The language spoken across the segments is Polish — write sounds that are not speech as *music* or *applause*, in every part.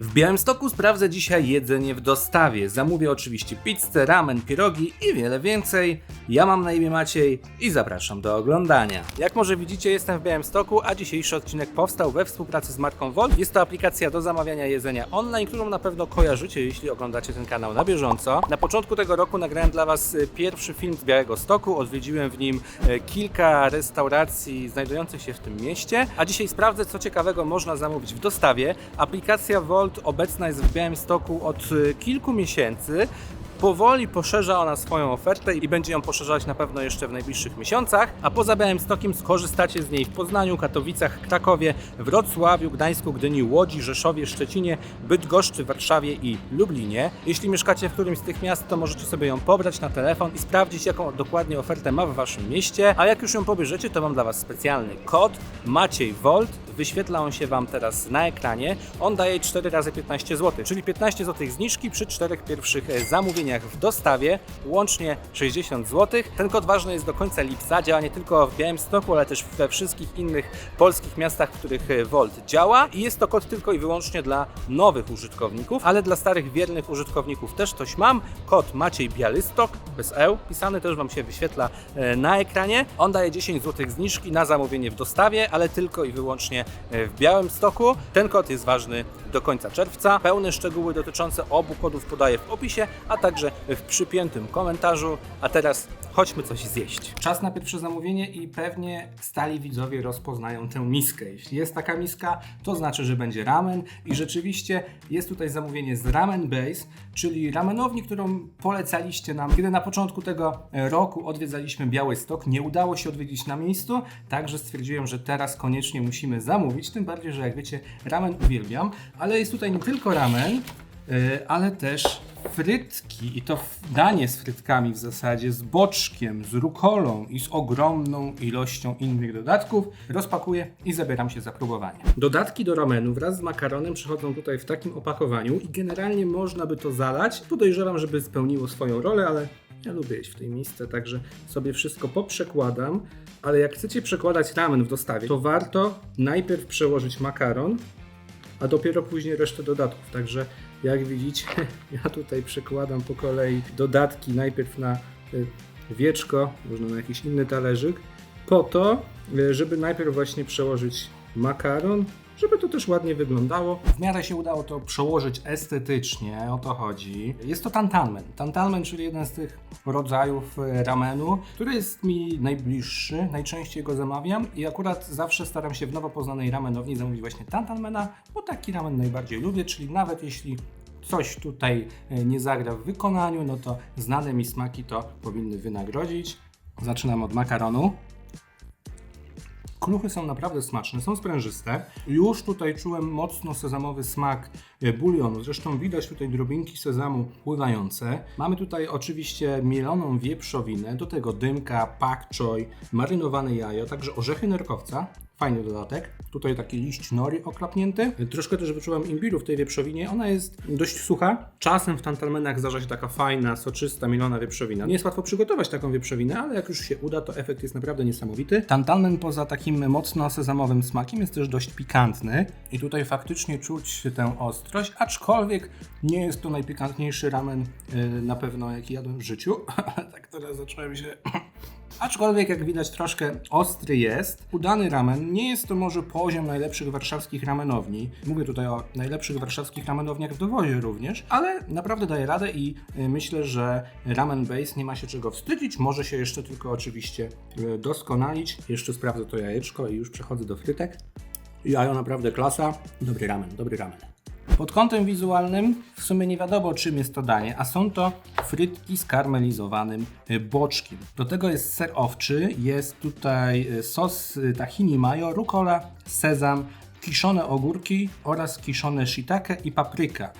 W Białymstoku sprawdzę dzisiaj jedzenie w dostawie. Zamówię oczywiście pizzę, ramen, pierogi i wiele więcej. Ja mam na imię Maciej i zapraszam do oglądania. Jak może widzicie, jestem w Białymstoku, a dzisiejszy odcinek powstał we współpracy z marką Volt. Jest to aplikacja do zamawiania jedzenia online, którą na pewno kojarzycie, jeśli oglądacie ten kanał na bieżąco. Na początku tego roku nagrałem dla Was e, pierwszy film z Białego Stoku. Odwiedziłem w nim e, kilka restauracji znajdujących się w tym mieście, a dzisiaj sprawdzę, co ciekawego można zamówić w dostawie. Aplikacja Volt obecna jest w Białymstoku od e, kilku miesięcy. Powoli poszerza ona swoją ofertę i będzie ją poszerzać na pewno jeszcze w najbliższych miesiącach. A poza Białymstokiem skorzystacie z niej w Poznaniu, Katowicach, Krakowie, Wrocławiu, Gdańsku, Gdyni, Łodzi, Rzeszowie, Szczecinie, Bydgoszczy, Warszawie i Lublinie. Jeśli mieszkacie w którymś z tych miast, to możecie sobie ją pobrać na telefon i sprawdzić, jaką dokładnie ofertę ma w waszym mieście. A jak już ją pobierzecie, to mam dla was specjalny kod Maciej Volt. Wyświetla on się wam teraz na ekranie. On daje 4 razy 15 zł, czyli 15 zł zniżki przy czterech pierwszych e, zamówieniach w dostawie, łącznie 60 zł. Ten kod ważny jest do końca lipca, działa nie tylko w Białymstoku, ale też we wszystkich innych polskich miastach, w których e, Volt działa i jest to kod tylko i wyłącznie dla nowych użytkowników, ale dla starych, wiernych użytkowników też coś mam. Kod Maciej Bialystok, bez E, pisany też Wam się wyświetla e, na ekranie. On daje 10 zł zniżki na zamówienie w dostawie, ale tylko i wyłącznie e, w Białymstoku. Ten kod jest ważny do końca czerwca. Pełne szczegóły dotyczące obu kodów podaję w opisie, a także w przypiętym komentarzu. A teraz chodźmy coś zjeść. Czas na pierwsze zamówienie i pewnie stali widzowie rozpoznają tę miskę. Jeśli jest taka miska, to znaczy, że będzie ramen i rzeczywiście jest tutaj zamówienie z Ramen Base, czyli ramenowni, którą polecaliście nam, kiedy na początku tego roku odwiedzaliśmy Białystok. Nie udało się odwiedzić na miejscu, także stwierdziłem, że teraz koniecznie musimy zamówić, tym bardziej, że jak wiecie, ramen uwielbiam, ale jest tutaj nie tylko ramen, Yy, ale też frytki i to danie z frytkami w zasadzie, z boczkiem, z rukolą i z ogromną ilością innych dodatków. Rozpakuję i zabieram się za próbowanie. Dodatki do ramenu wraz z makaronem przychodzą tutaj w takim opakowaniu i generalnie można by to zalać. Podejrzewam, żeby spełniło swoją rolę, ale ja lubię jeść w tej miejsce, także sobie wszystko poprzekładam. Ale jak chcecie przekładać ramen w dostawie, to warto najpierw przełożyć makaron, a dopiero później resztę dodatków. Także jak widzicie, *laughs* ja tutaj przekładam po kolei dodatki najpierw na y, wieczko, można na jakiś inny talerzyk, po to, y, żeby najpierw właśnie przełożyć makaron, żeby to też ładnie wyglądało. W miarę się udało to przełożyć estetycznie, o to chodzi. Jest to tantanmen. Tantanmen, czyli jeden z tych rodzajów e, ramenu, który jest mi najbliższy, najczęściej go zamawiam i akurat zawsze staram się w nowo poznanej ramenowni zamówić właśnie tantanmena, bo taki ramen najbardziej lubię, czyli nawet jeśli coś tutaj e, nie zagra w wykonaniu, no to znane mi smaki to powinny wynagrodzić. Zaczynam od makaronu. Kluchy są naprawdę smaczne, są sprężyste. Już tutaj czułem mocno sezamowy smak e, bulionu. Zresztą widać tutaj drobinki sezamu pływające. Mamy tutaj oczywiście mieloną wieprzowinę, do tego dymka, pak choi, marynowane jajo, także orzechy nerkowca. Fajny dodatek. Tutaj taki liść nori oklapnięty. Troszkę też wyczułam imbiru w tej wieprzowinie. Ona jest dość sucha. Czasem w tantalmenach zdarza się taka fajna, soczysta, mielona wieprzowina. Nie jest łatwo przygotować taką wieprzowinę, ale jak już się uda, to efekt jest naprawdę niesamowity. Tantalmen poza takim mocno sezamowym smakiem jest też dość pikantny. I tutaj faktycznie czuć tę ostrość, aczkolwiek nie jest to najpikantniejszy ramen yy, na pewno jaki jadłem w życiu. *laughs* Tak teraz zacząłem się Aczkolwiek, jak widać, troszkę ostry jest. Udany ramen nie jest to może poziom najlepszych warszawskich ramenowni. Mówię tutaj o najlepszych warszawskich ramenowniach w dowozie również, ale naprawdę daje radę i y, myślę, że ramen base nie ma się czego wstydzić. Może się jeszcze tylko oczywiście y, doskonalić. Jeszcze sprawdzę to jajeczko i już przechodzę do frytek. Jajo naprawdę klasa. Dobry ramen, dobry ramen. Pod kątem wizualnym w sumie nie wiadomo czym jest to danie, a są to frytki z karmelizowanym y, boczkiem. Do tego jest ser owczy, jest tutaj y, sos y, tahini mayo, rucola, sezam, kiszone ogórki oraz kiszone shiitake i papryka.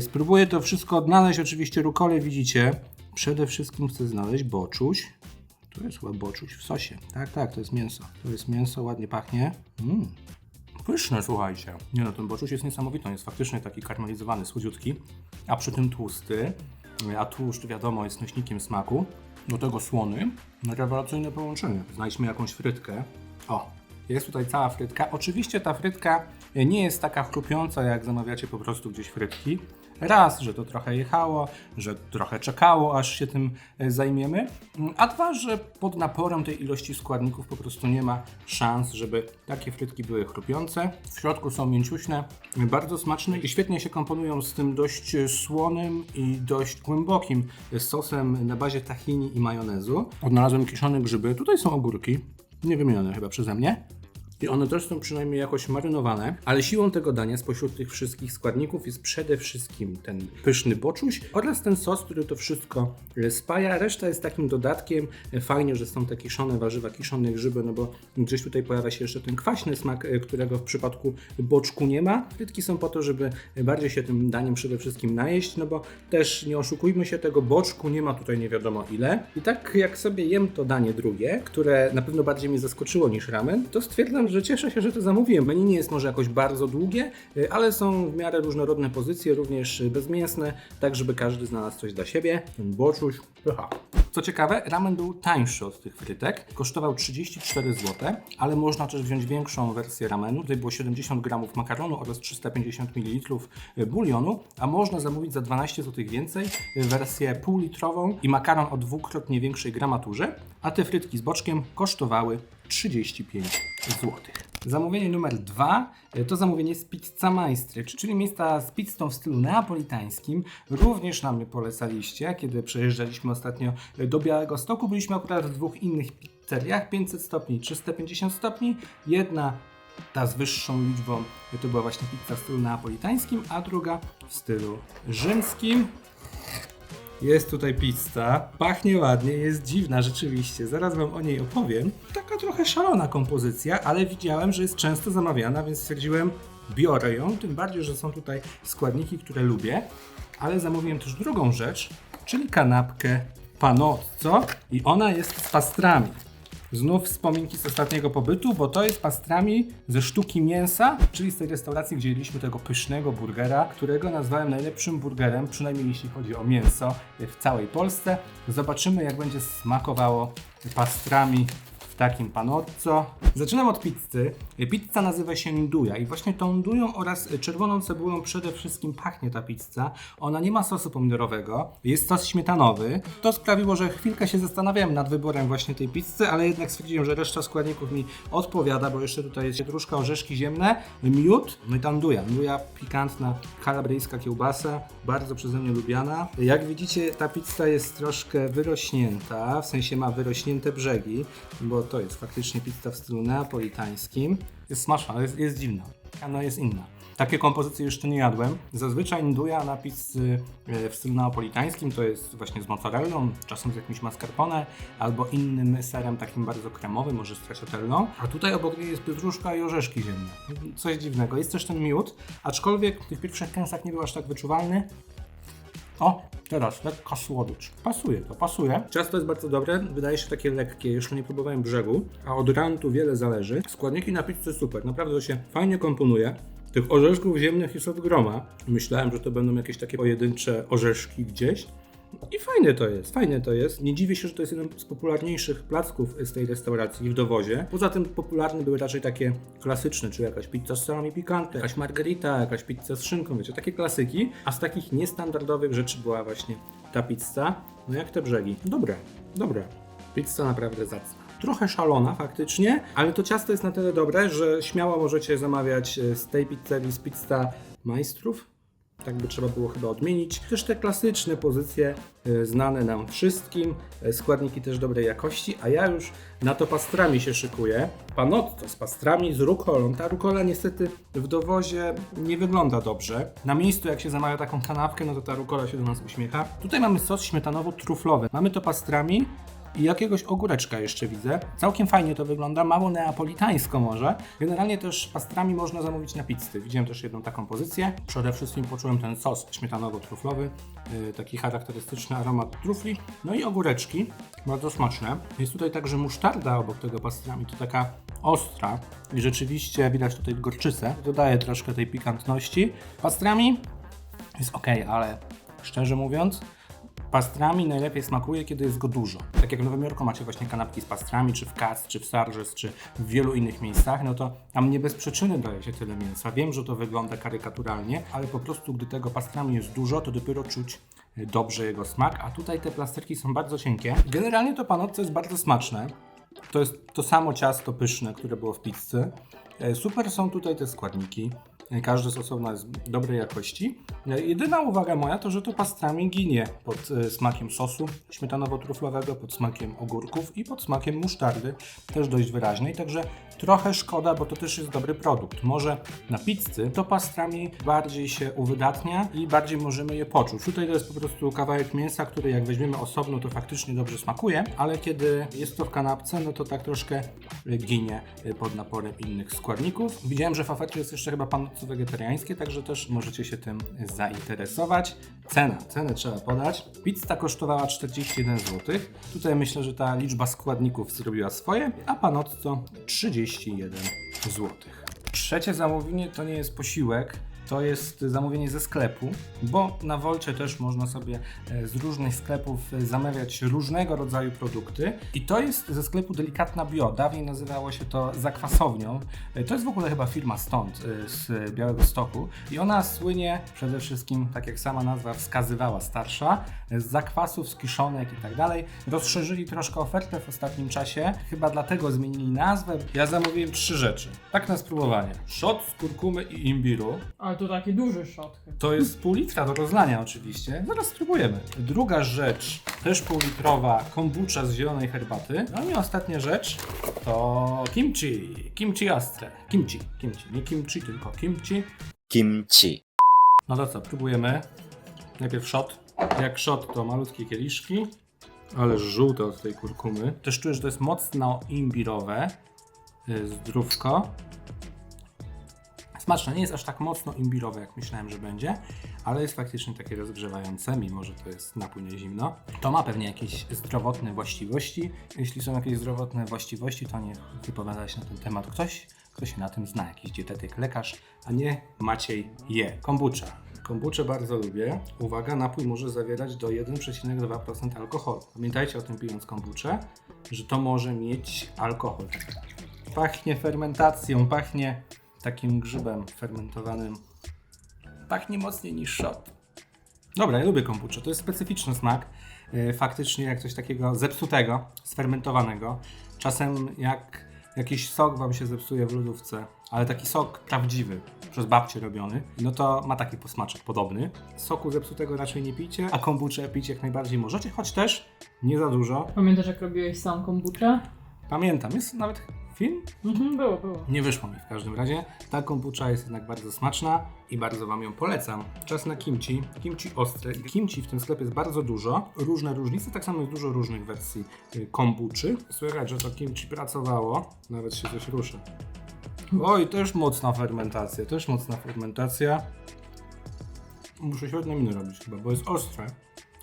Spróbuję to wszystko odnaleźć, oczywiście rukolę widzicie. Przede wszystkim chcę znaleźć boczuś. Tu jest chyba boczuś w sosie. Tak, tak, to jest mięso. To jest mięso, ładnie pachnie. Mm. Pyszne, słuchajcie. Nie no, ten boczuś jest niesamowity. On jest faktycznie taki karmelizowany, słodziutki, a przy tym tłusty. A tłuszcz, wiadomo, jest nośnikiem smaku. Do tego słony. Rewelacyjne połączenie. Znajdźmy jakąś frytkę. O, Jest tutaj cała frytka. Oczywiście ta frytka nie jest taka chrupiąca, jak zamawiacie po prostu gdzieś frytki. Raz, że to trochę jechało, że trochę czekało, aż się tym e, zajmiemy, Mm, a dwa, że pod naporem tej ilości składników po prostu nie ma szans, żeby takie frytki były chrupiące. W środku są mięciuśne, bardzo smaczne i świetnie się komponują z tym dość e, słonym i dość głębokim sosem na bazie tahini i majonezu. Odnalazłem kiszone grzyby, tutaj są ogórki, nie wymienione chyba przeze mnie. I one też są przynajmniej jakoś marynowane, ale siłą tego dania spośród tych wszystkich składników jest przede wszystkim ten pyszny boczuś oraz ten sos, który to wszystko e, spaja. Reszta jest takim dodatkiem. E, Fajnie, że są te kiszone warzywa, kiszone grzyby, no bo gdzieś tutaj pojawia się jeszcze ten kwaśny smak, e, którego w przypadku boczku nie ma. Frytki są po to, żeby bardziej się tym daniem przede wszystkim najeść, no bo też nie oszukujmy się, tego boczku nie ma tutaj nie wiadomo ile. I tak jak sobie jem to danie drugie, które na pewno bardziej mnie zaskoczyło niż ramen, to stwierdzam, że cieszę się, że to zamówiłem. Menu nie jest może jakoś bardzo długie, y, ale są w miarę różnorodne pozycje, również y, bezmięsne, tak żeby każdy znalazł coś dla siebie. Ten boczuś, pycha. Co ciekawe, ramen był tańszy od tych frytek. Kosztował 34 zł, ale można też wziąć większą wersję ramenu. Tutaj było 70 gramów makaronu oraz 350 ml bulionu, a można zamówić za 12 zł więcej y, wersję półlitrową i makaron o dwukrotnie większej gramaturze, a te frytki z boczkiem kosztowały 35 zł. Zamówienie numer dwa e, to zamówienie z Pizza Maestry, czyli miejsca z pizzą w stylu neapolitańskim. Również nam je polecaliście, kiedy przejeżdżaliśmy ostatnio do Białego Stoku. Byliśmy akurat w dwóch innych pizzeriach, 500 stopni i 350 stopni. Jedna ta z wyższą liczbą to była właśnie pizza w stylu neapolitańskim, a druga w stylu rzymskim. Jest tutaj pizza, pachnie ładnie, jest dziwna rzeczywiście, zaraz Wam o niej opowiem. Taka trochę szalona kompozycja, ale widziałem, że jest często zamawiana, więc stwierdziłem, biorę ją, tym bardziej, że są tutaj składniki, które lubię. Ale zamówiłem też drugą rzecz, czyli kanapkę panozzo i ona jest z pastrami. Znów wspominki z ostatniego pobytu, bo to jest pastrami ze sztuki mięsa, czyli z tej restauracji, gdzie jedliśmy tego pysznego burgera, którego nazwałem najlepszym burgerem, przynajmniej jeśli chodzi o mięso w całej Polsce. Zobaczymy, jak będzie smakowało pastrami takim panozzo. Zaczynam od pizzy. Pizza nazywa się nduja i właśnie tą ndują oraz czerwoną cebulą przede wszystkim pachnie ta pizza. Ona nie ma sosu pomidorowego, jest sos śmietanowy. To sprawiło, że chwilkę się zastanawiałem nad wyborem właśnie tej pizzy, ale jednak stwierdziłem, że reszta składników mi odpowiada, bo jeszcze tutaj jest pietruszka, orzeszki ziemne, miód, no i ta nduja. Nduja pikantna, kalabryjska kiełbasa, bardzo przeze mnie lubiana. Jak widzicie, ta pizza jest troszkę wyrośnięta, w sensie ma wyrośnięte brzegi, bo to jest faktycznie pizza w stylu neapolitańskim. Jest smaczna, jest, jest dziwna. Ona jest inna. Takie kompozycje jeszcze nie jadłem. Zazwyczaj nduja na pizzy e, w stylu neapolitańskim to jest właśnie z mozzarellą, czasem z jakimś mascarpone albo innym serem takim bardzo kremowym, może stracciatellą. A tutaj obok niej jest pietruszka i orzeszki ziemne. Coś dziwnego. Jest też ten miód, aczkolwiek w tych pierwszych kęsach nie był aż tak wyczuwalny. O, teraz lekka słodycz. Pasuje to, pasuje. Ciasto jest bardzo dobre, wydaje się takie lekkie, jeszcze nie próbowałem brzegu, a od rantu wiele zależy. Składniki na pizzę super, naprawdę to się fajnie komponuje. Tych orzeszków ziemnych jest od groma. Myślałem, że to będą jakieś takie pojedyncze orzeszki gdzieś. I fajne to jest, fajne to jest. Nie dziwię się, że to jest jeden z popularniejszych placków z tej restauracji w dowozie. Poza tym popularne były raczej takie klasyczne, czyli jakaś pizza z salami pikante, jakaś margarita, jakaś pizza z szynką, wiecie, takie klasyki. A z takich niestandardowych rzeczy była właśnie ta pizza. No jak te brzegi. Dobre, dobre. Pizza naprawdę zacna. Trochę szalona faktycznie, ale to ciasto jest na tyle dobre, że śmiało możecie zamawiać e, z tej pizzerii z pizza majstrów. Tak by trzeba było chyba odmienić. Też te klasyczne pozycje e, znane nam wszystkim, e, składniki też dobrej jakości, a ja już na to pastrami się szykuję. Panotto z pastrami, z rukolą. Ta rukola niestety w dowozie nie wygląda dobrze. Na miejscu jak się zamawia taką kanapkę, no to ta rukola się do nas uśmiecha. Tutaj mamy sos śmietanowo-truflowy. Mamy to pastrami, i jakiegoś ogóreczka jeszcze widzę. Całkiem fajnie to wygląda, mało neapolitańsko może. Generalnie też pastrami można zamówić na pizzy. Widziałem też jedną taką pozycję. Przede wszystkim poczułem ten sos śmietanowo-truflowy, yy, taki charakterystyczny aromat trufli. No i ogóreczki, bardzo smaczne. Jest tutaj także musztarda obok tego pastrami, to taka ostra i rzeczywiście widać tutaj gorczycę. Dodaje troszkę tej pikantności. Pastrami jest ok, ale szczerze mówiąc, Pastrami najlepiej smakuje, kiedy jest go dużo. Tak jak w Nowym Jorku macie właśnie kanapki z pastrami, czy w Katz, czy w Sarges, czy w wielu innych miejscach, no to tam nie bez przyczyny daje się tyle mięsa. Wiem, że to wygląda karykaturalnie, ale po prostu gdy tego pastrami jest dużo, to dopiero czuć e, dobrze jego smak, a tutaj te plasterki są bardzo cienkie. Generalnie to panotto jest bardzo smaczne. To jest to samo ciasto pyszne, które było w pizzy. E, Super są tutaj te składniki. E, Każdy z osobna jest dobrej jakości. E, Jedyna uwaga moja to, że to pastrami ginie pod smakiem sosu śmietanowo-truflowego, pod smakiem ogórków i pod smakiem musztardy, też dość wyraźnej. Także trochę szkoda, bo to też jest dobry produkt. Może na pizzy to pastrami bardziej się uwydatnia i bardziej możemy je poczuć. Tutaj to jest po prostu kawałek mięsa, który jak weźmiemy osobno, to faktycznie dobrze smakuje, ale kiedy jest to w kanapce, no to tak troszkę ginie pod naporem innych składników. Widziałem, że w afecie jest jeszcze chyba panotto wegetariańskie, także też możecie się tym zainteresować. Cena, cenę trzeba podać. Pizza kosztowała 41 zł. Tutaj myślę, że ta liczba składników zrobiła swoje, a panotto 31 zł. Trzecie zamówienie to nie jest posiłek, to jest zamówienie ze sklepu, bo na Wolcie też można sobie e, z różnych sklepów e, zamawiać różnego rodzaju produkty. I to jest ze sklepu Delikatna Bio. Dawniej nazywało się to zakwasownią. E, To jest w ogóle chyba firma stąd, z Białego Stoku. I ona słynie przede wszystkim, tak jak sama nazwa wskazywała, starsza, z zakwasów, z kiszonek i tak dalej. Rozszerzyli troszkę ofertę w ostatnim czasie, chyba dlatego zmienili nazwę. Ja zamówiłem trzy rzeczy. Tak na spróbowanie. Shot z kurkumy i imbiru. Ale to taki duży shot chyba. To jest pół litra do rozlania oczywiście. Zaraz spróbujemy. Druga rzecz, też półlitrowa kombucha z zielonej herbaty. No i ostatnia rzecz to kimchi. Kimchi ostre. Kimchi. Kimchi. Nie kimchi, tylko kimchi. kimchi, No to co, próbujemy. Najpierw shot. Jak shot to malutkie kieliszki. Ale żółte od tej kurkumy. Też czuję, że to jest mocno imbirowe. Y, Zdrówko. Smaczne, nie jest aż tak mocno imbirowe, jak myślałem, że będzie, ale jest faktycznie takie rozgrzewające, mimo że to jest napój na zimno. To ma pewnie jakieś zdrowotne właściwości. Jeśli są jakieś zdrowotne właściwości, to niech wypowiada się na ten temat ktoś, kto się na tym zna, jakiś dietetyk, lekarz, a nie Maciej je. Kombucha. Kombucha bardzo lubię. Uwaga, napój może zawierać do 1,2% alkoholu. Pamiętajcie o tym pijąc kombuczę, że to może mieć alkohol. Pachnie fermentacją, pachnie takim grzybem fermentowanym. Pachnie mocniej niż shot. Dobra, ja lubię kombucha. To jest specyficzny smak. Yy, Faktycznie jak coś takiego zepsutego, sfermentowanego. Czasem jak jakiś sok wam się zepsuje w lodówce, ale taki sok prawdziwy, przez babcię robiony, no to ma taki posmaczek podobny. Soku zepsutego raczej nie pijcie, a kombuczę pić jak najbardziej możecie, choć też nie za dużo. Pamiętasz jak robiłeś sam kombucha? Pamiętam, jest nawet film Mhm, było, było. nie wyszło mi w każdym razie. Ta kombucha jest jednak bardzo smaczna i bardzo Wam ją polecam. Czas na kimchi. Kimchi ostre. Kimchi w tym sklepie jest bardzo dużo. Różne różnice, tak samo jest dużo różnych wersji y, kombuczy. Słychać, że to kimchi pracowało. Nawet się coś ruszy. Oj, też mocna fermentacja, też mocna fermentacja. Muszę świetne miny robić chyba, bo jest ostre.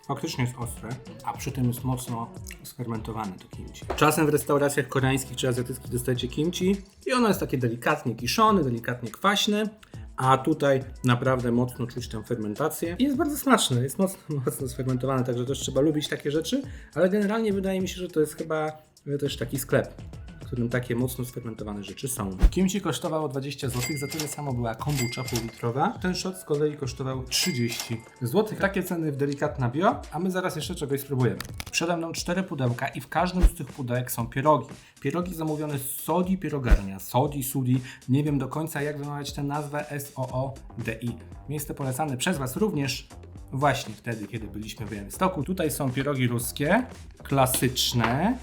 Faktycznie jest ostre, a przy tym jest mocno sfermentowane to kimchi. Czasem w restauracjach koreańskich czy azjatyckich dostajecie kimchi i ono jest takie delikatnie kiszone, delikatnie kwaśne, a tutaj naprawdę mocno czuć tę fermentację. I jest bardzo smaczne, jest mocno, *laughs* mocno sfermentowane, także też trzeba lubić takie rzeczy, ale generalnie wydaje mi się, że to jest chyba też taki sklep którym takie mocno sfermentowane rzeczy są. Kimchi kosztowało 20 zł, za tyle samo była kombucha półlitrowa. Ten shot z kolei kosztował 30 zł. Takie ceny w Delikatna Bio, a my zaraz jeszcze czegoś spróbujemy. Przede mną cztery pudełka i w każdym z tych pudełek są pierogi. Pierogi zamówione z Sodi Pierogarnia. Sodi, Sudi, nie wiem do końca jak wymawiać tę nazwę S-O-O-D-I. Miejsce polecane przez Was również właśnie wtedy, kiedy byliśmy w Białymstoku. Tutaj są pierogi ruskie, klasyczne,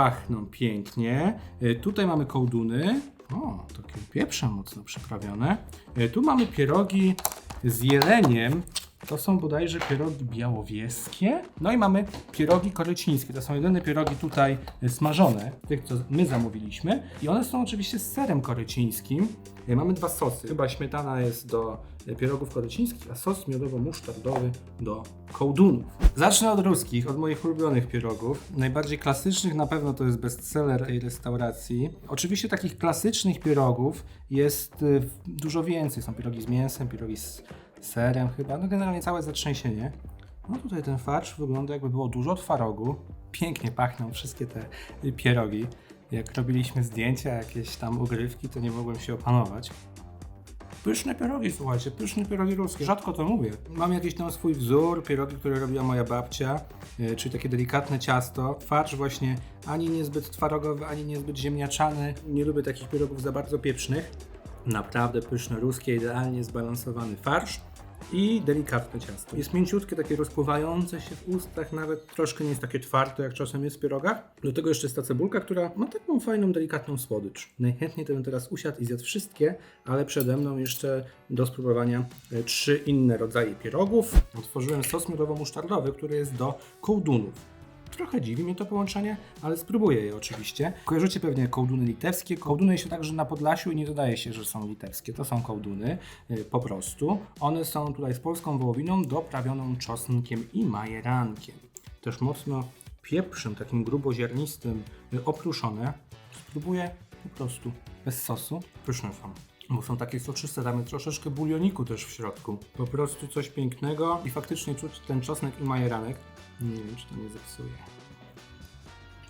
pachną pięknie. E, Tutaj mamy kołduny. O, takie pieprzem mocno przyprawione. E, Tu mamy pierogi z jeleniem. To są bodajże pierogi białowieskie. No i mamy pierogi korycińskie. To są jedyne pierogi tutaj e, smażone, tych co my zamówiliśmy. I one są oczywiście z serem korycińskim. E, Mamy dwa sosy. Chyba śmietana jest do e, pierogów korycińskich, a sos miodowo-musztardowy do kołdunów. Zacznę od ruskich, od moich ulubionych pierogów. Najbardziej klasycznych na pewno to jest bestseller tej restauracji. Oczywiście takich klasycznych pierogów jest dużo więcej. Są pierogi z mięsem, pierogi z serem chyba, no generalnie całe zatrzęsienie. No tutaj ten farsz wygląda jakby było dużo twarogu. Pięknie pachną wszystkie te pierogi. Jak robiliśmy zdjęcia, jakieś tam ugrywki, to nie mogłem się opanować. Pyszne pierogi, słuchajcie, pyszne pierogi ruskie. Rzadko to mówię. Mam jakiś tam swój wzór, pierogi, które robiła moja babcia, e, czyli takie delikatne ciasto. Farsz właśnie ani niezbyt twarogowy, ani niezbyt ziemniaczany. Nie lubię takich pierogów za bardzo pieprznych. Naprawdę pyszne, ruskie, idealnie zbalansowany farsz i delikatne ciasto. Jest mięciutkie, takie rozpływające się w ustach, nawet troszkę nie jest takie twarde, jak czasem jest w pierogach. Do tego jeszcze jest ta cebulka, która ma taką fajną, delikatną słodycz. Najchętniej to bym teraz usiadł i zjadł wszystkie, ale przede mną jeszcze do spróbowania e, trzy inne rodzaje pierogów. Otworzyłem sos miodowo-musztardowy, który jest do kołdunów. Trochę dziwi mnie to połączenie, ale spróbuję je oczywiście. Kojarzycie pewnie kołduny litewskie. Kołduny się także na Podlasiu i nie dodaje się, że są litewskie. To są kołduny y, po prostu. One są tutaj z polską wołowiną doprawioną czosnkiem i majerankiem. Też mocno pieprzem, takim gruboziarnistym, y, opruszone. Spróbuję po prostu bez sosu. Pyszne są. Bo są takie soczyste, jest troszeczkę bulioniku też w środku. Po prostu coś pięknego i faktycznie czuć ten czosnek i majeranek. Nie wiem, czy to nie zepsuje.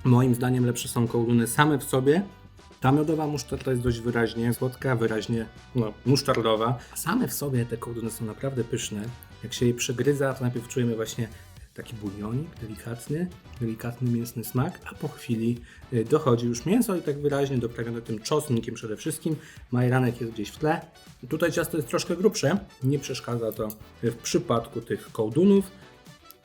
Moim zdaniem lepsze są kołduny same w sobie. Ta miodowa musztarda jest dość wyraźnie słodka, wyraźnie no, musztardowa. Same w sobie te kołduny są naprawdę pyszne. Jak się je przegryza, to najpierw czujemy właśnie taki bulionik delikatny, delikatny mięsny smak, a po chwili y, dochodzi już mięso i tak wyraźnie doprawione tym czosnkiem przede wszystkim. Majeranek jest gdzieś w tle. Tutaj ciasto jest troszkę grubsze, nie przeszkadza to w przypadku tych kołdunów.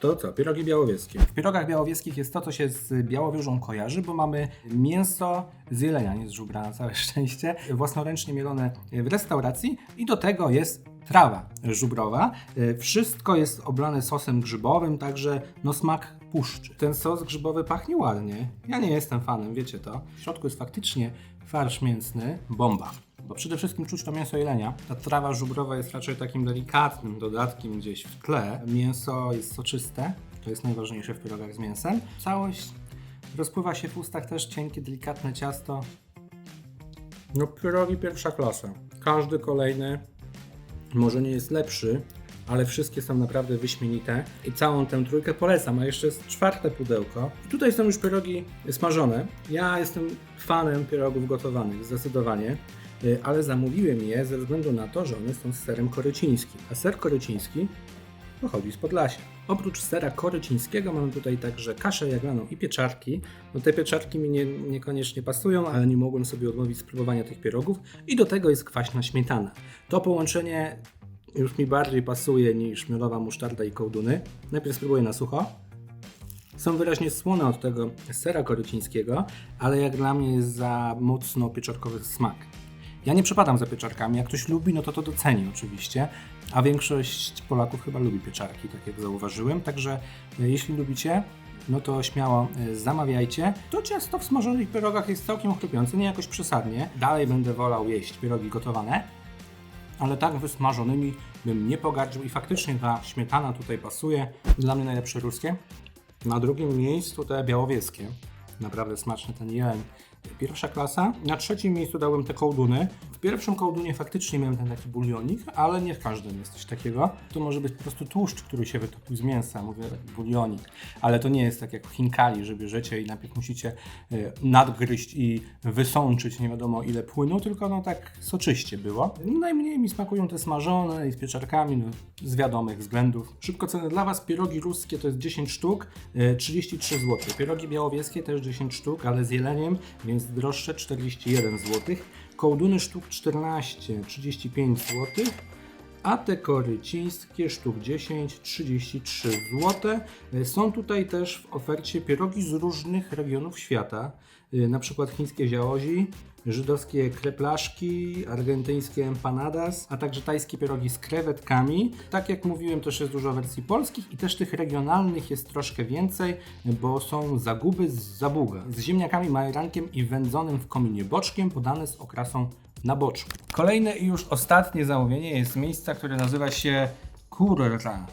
To co? Pierogi białowieskie. W pierogach białowieskich jest to, co się z białowieżą kojarzy, bo mamy mięso z jelenia, nie z żubra na całe *laughs* szczęście, własnoręcznie mielone w restauracji i do tego jest trawa żubrowa. E, Wszystko jest oblane sosem grzybowym, także no smak puszczy. Ten sos grzybowy pachnie ładnie. Ja nie jestem fanem, wiecie to. W środku jest faktycznie farsz mięsny, bomba. Bo przede wszystkim czuć to mięso jelenia. Ta trawa żubrowa jest raczej takim delikatnym dodatkiem gdzieś w tle. Mięso jest soczyste, to jest najważniejsze w pierogach z mięsem. Całość rozpływa się w ustach też cienkie, delikatne ciasto. No pierogi pierwsza klasa. Każdy kolejny może nie jest lepszy, ale wszystkie są naprawdę wyśmienite i całą tę trójkę polecam, a jeszcze jest czwarte pudełko. Tutaj są już pierogi smażone. Ja jestem fanem pierogów gotowanych, zdecydowanie, ale zamówiłem je ze względu na to, że one są z serem korycińskim, a ser koryciński pochodzi z Podlasia. Oprócz sera korycińskiego mamy tutaj także kaszę jaglaną i pieczarki. No te pieczarki mi nie, niekoniecznie pasują, ale nie mogłem sobie odmówić spróbowania tych pierogów. I do tego jest kwaśna śmietana. To połączenie już mi bardziej pasuje niż miodowa musztarda i kołduny. Najpierw spróbuję na sucho. Są wyraźnie słone od tego sera korycińskiego, ale jak dla mnie jest za mocno pieczarkowy smak. Ja nie przepadam za pieczarkami. Jak ktoś lubi, no to to doceni oczywiście. A większość Polaków chyba lubi pieczarki, tak jak zauważyłem. Także e, jeśli lubicie, no to śmiało e, zamawiajcie. To ciasto w smażonych pierogach jest całkiem chrupiące, nie jakoś przesadnie. Dalej będę wolał jeść pierogi gotowane, ale tak wysmażonymi bym nie pogardził i faktycznie ta śmietana tutaj pasuje. Dla mnie najlepsze ruskie. Na drugim miejscu te białowieskie. Naprawdę smaczny ten jeleń. Pierwsza klasa. Na trzecim miejscu dałem te kołduny. W pierwszym kołdunie faktycznie miałem ten taki bulionik, ale nie w każdym jest coś takiego. To może być po prostu tłuszcz, który się wytopił z mięsa, mówię bulionik. Ale to nie jest tak jak w chinkali, że bierzecie i najpierw musicie e, nadgryźć i wysączyć nie wiadomo ile płynu, tylko no tak soczyście było. Najmniej mi smakują te smażone i z pieczarkami, no, z wiadomych względów. Szybko ceny dla Was. Pierogi ruskie to jest 10 sztuk, e, 33 zł. Pierogi białowieskie też 10 sztuk, ale z jeleniem, więc droższe 41 zł. Kołduny sztuk 14, 35 zł. A te korycińskie sztuk 10, 33 zł. Są tutaj też w ofercie pierogi z różnych regionów świata, e, na przykład chińskie ziaozi, żydowskie kreplaszki, argentyńskie empanadas, a także tajskie pierogi z krewetkami. Tak jak mówiłem, też jest dużo wersji polskich i też tych regionalnych jest troszkę więcej, bo są zaguby z zabuga, z ziemniakami, majerankiem i wędzonym w kominie boczkiem, podane z okrasą na boczku. Kolejne i już ostatnie zamówienie jest z miejsca, które nazywa się Kurra.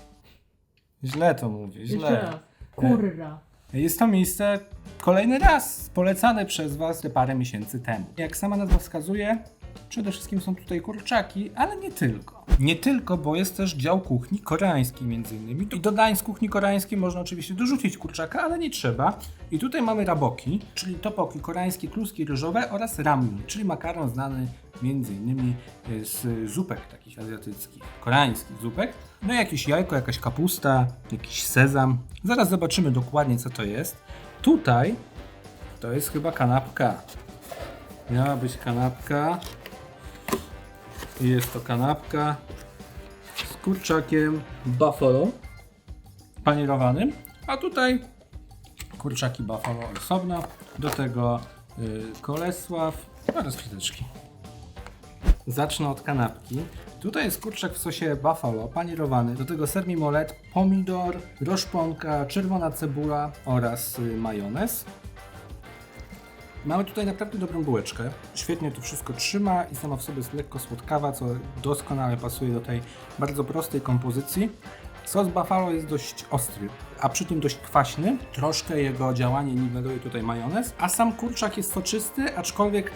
Źle to mówię, źle. Kurra. Jest to miejsce kolejny raz polecane przez Was parę miesięcy temu. Jak sama nazwa wskazuje, Przede wszystkim są tutaj kurczaki, ale nie tylko. Nie tylko, bo jest też dział kuchni koreańskiej między innymi. I do dań z kuchni koreańskiej można oczywiście dorzucić kurczaka, ale nie trzeba. I tutaj mamy raboki, czyli topoki koreańskie, kluski ryżowe oraz ramen, czyli makaron znany między innymi y, z zupek takich azjatyckich, koreańskich zupek. No i jakieś jajko, jakaś kapusta, jakiś sezam. Zaraz zobaczymy dokładnie co to jest. Tutaj to jest chyba kanapka. Miała być kanapka. Jest to kanapka z kurczakiem buffalo panierowanym. A tutaj kurczaki buffalo osobno. Do tego y, kolesław oraz fryteczki. Zacznę od kanapki. Tutaj jest kurczak w sosie buffalo, panierowany. Do tego ser mimolet, pomidor, roszponka, czerwona cebula oraz y, majonez. Mamy tutaj naprawdę dobrą bułeczkę. Świetnie to wszystko trzyma i sama w sobie jest lekko słodkawa, co doskonale pasuje do tej bardzo prostej kompozycji. Sos buffalo jest dość ostry, a przy tym dość kwaśny. Troszkę jego działanie niweluje tutaj majonez, a sam kurczak jest soczysty, aczkolwiek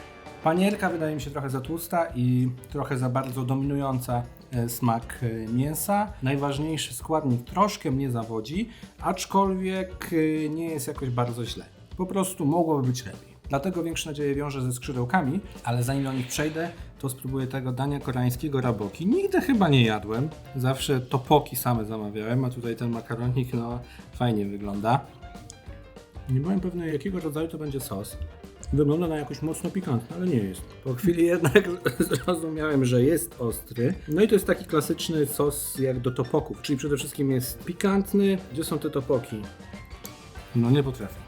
panierka wydaje mi się trochę za tłusta i trochę za bardzo dominująca e, smak e, mięsa. Najważniejszy składnik troszkę mnie zawodzi, aczkolwiek e, nie jest jakoś bardzo źle. Po prostu mogłoby być lepiej. Dlatego większe nadzieje wiążę ze skrzydełkami, ale zanim do nich przejdę, to spróbuję tego dania koreańskiego raboki. Nigdy chyba nie jadłem, zawsze topoki same zamawiałem, a tutaj ten makaronik no fajnie wygląda. Nie byłem pewny jakiego rodzaju to będzie sos. Wygląda na jakoś mocno pikantny, ale nie jest. Po chwili jednak *laughs* zrozumiałem, że jest ostry. No i to jest taki klasyczny sos jak do topoków, czyli przede wszystkim jest pikantny. Gdzie są te topoki? No nie potrafię.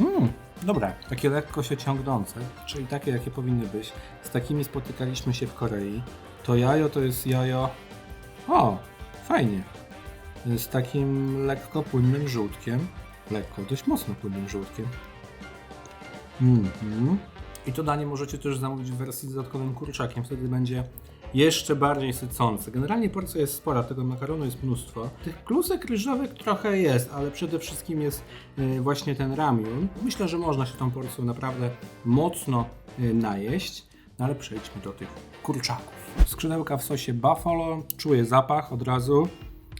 Mm, dobra, takie lekko się ciągnące, czyli takie jakie powinny być. Z takimi spotykaliśmy się w Korei. To jajo to jest jajo. O, fajnie. Z takim lekko płynnym żółtkiem. Lekko, dość mocno płynnym żółtkiem. Mhm. I to danie możecie też zamówić w wersji z dodatkowym kurczakiem, wtedy będzie jeszcze bardziej sycące. Generalnie porcja jest spora, tego makaronu jest mnóstwo. Tych klusek ryżowych trochę jest, ale przede wszystkim jest y, właśnie ten ramion. Myślę, że można się tą porcją naprawdę mocno y, najeść, no ale przejdźmy do tych kurczaków. Skrzydełka w sosie buffalo, czuję zapach od razu.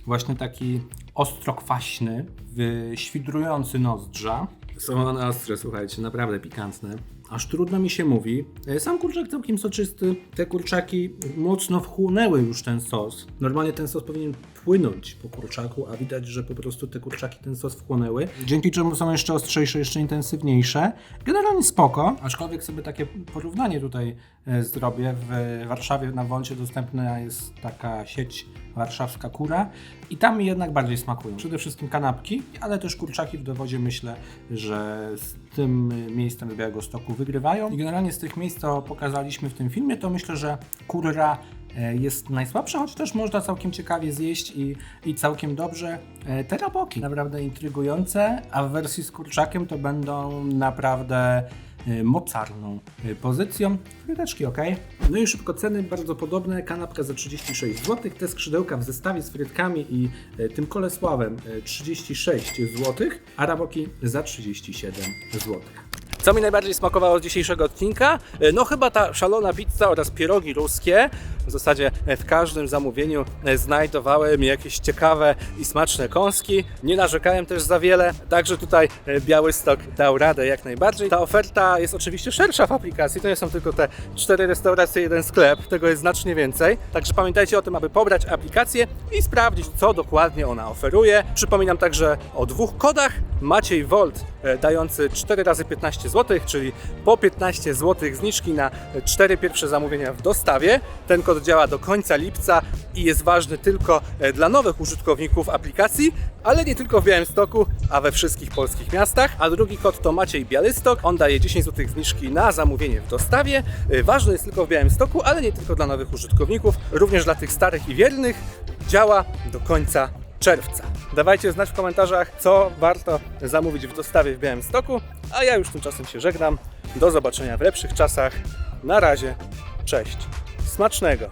Właśnie taki ostro-kwaśny, wyświdrujący nozdrza. Są one ostre, słuchajcie, naprawdę pikantne. Aż trudno mi się mówi. E, Sam kurczak całkiem soczysty. Te kurczaki mocno wchłonęły już ten sos. Normalnie ten sos powinien płynąć po kurczaku, a widać, że po prostu te kurczaki ten sos wchłonęły. Dzięki czemu są jeszcze ostrzejsze, jeszcze intensywniejsze. Generalnie spoko, aczkolwiek sobie takie porównanie tutaj e, zrobię. W Warszawie na Wolcie dostępna jest taka sieć warszawska kura i tam jednak bardziej smakują. Przede wszystkim kanapki, ale też kurczaki w dowodzie myślę, że z tym miejscem z Białegostoku wygrywają. I generalnie z tych miejsc, co pokazaliśmy w tym filmie, to myślę, że kurra jest najsłabsza, choć też można całkiem ciekawie zjeść i, i całkiem dobrze. E, Te raboki naprawdę intrygujące, a w wersji z kurczakiem to będą naprawdę e, mocarną e, pozycją. Fryteczki ok. No i szybko ceny bardzo podobne. Kanapka za 36 zł, te skrzydełka w zestawie z frytkami i e, tym kolesławem e, 36 zł, a raboki za 37 zł. Co mi najbardziej smakowało z dzisiejszego odcinka? E, No chyba ta szalona pizza oraz pierogi ruskie. W zasadzie e, w każdym zamówieniu e, znajdowałem jakieś ciekawe i smaczne kąski. Nie narzekałem też za wiele, także tutaj Białystok dał radę jak najbardziej. Ta oferta jest oczywiście szersza w aplikacji, to nie są tylko te cztery restauracje, jeden sklep, tego jest znacznie więcej. Także pamiętajcie o tym, aby pobrać aplikację i sprawdzić, co dokładnie ona oferuje. Przypominam także o dwóch kodach. Maciej Volt dający 4 razy 15 zł, czyli po 15 zł zniżki na 4 pierwsze zamówienia w dostawie. Ten kod działa do końca lipca i jest ważny tylko e, dla nowych użytkowników aplikacji, ale nie tylko w Białymstoku, a we wszystkich polskich miastach. A drugi kod to Maciej Bialystok. On daje 10 zł zniżki na zamówienie w dostawie. E, Ważny jest tylko w Białymstoku, ale nie tylko dla nowych użytkowników, również dla tych starych i wiernych. Działa do końca czerwca. Dawajcie znać w komentarzach, co warto zamówić w dostawie w Białymstoku, a ja już tymczasem się żegnam. Do zobaczenia w lepszych czasach. Na razie, cześć. Smacznego!